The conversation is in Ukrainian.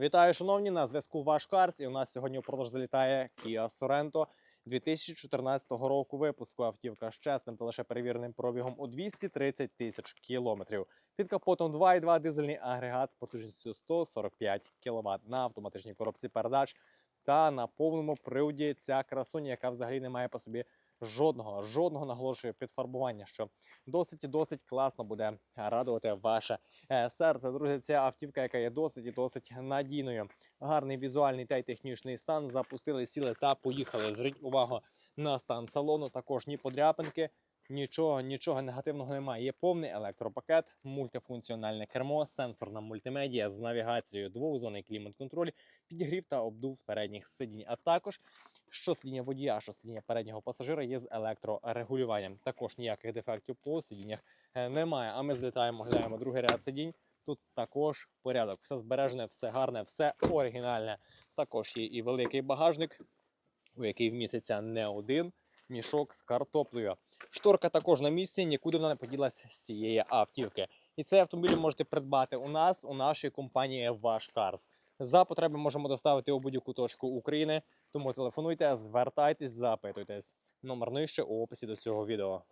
Вітаю, шановні! На зв'язку ваш Карс. І у нас сьогодні у продаж залітає Kia Sorento 2014 року випуску. Автівка з чесним та лише перевіреним пробігом у 230 тисяч кілометрів. Під капотом 2,2 дизельний агрегат з потужністю 145 кВт на автоматичній коробці передач та на повному приводі ця красуня, яка взагалі не має по собі жодного, жодного наголошую підфарбування, що досить і досить класно буде радувати ваше е, серце. Друзі, це автівка, яка є досить і досить надійною. Гарний візуальний та й технічний стан. Запустили, сіли та поїхали. Зверніть увагу на стан салону. Також ні подряпинки. Нічого, нічого негативного немає. Є повний електропакет, мультифункціональне кермо, сенсорна мультимедія з навігацією, двохзонний клімат-контроль, підігрів та обдув передніх сидінь. А також що сидіння водія, що сидіння переднього пасажира є з електрорегулюванням. Також ніяких дефектів по сидіннях е, немає. А ми злітаємо, глядаємо другий ряд сидінь. Тут також порядок, все збережене, все гарне, все оригінальне. Також є і великий багажник, у який вміститься не один мішок з картоплею. Шторка також на місці, нікуди вона не поділася з цієї автівки. І цей автомобіль можете придбати у нас, у нашій компанії Ваш Карс. За потреби можемо доставити у будь-яку точку України. Тому телефонуйте, звертайтесь, запитуйтесь. Номер нижче у описі до цього відео.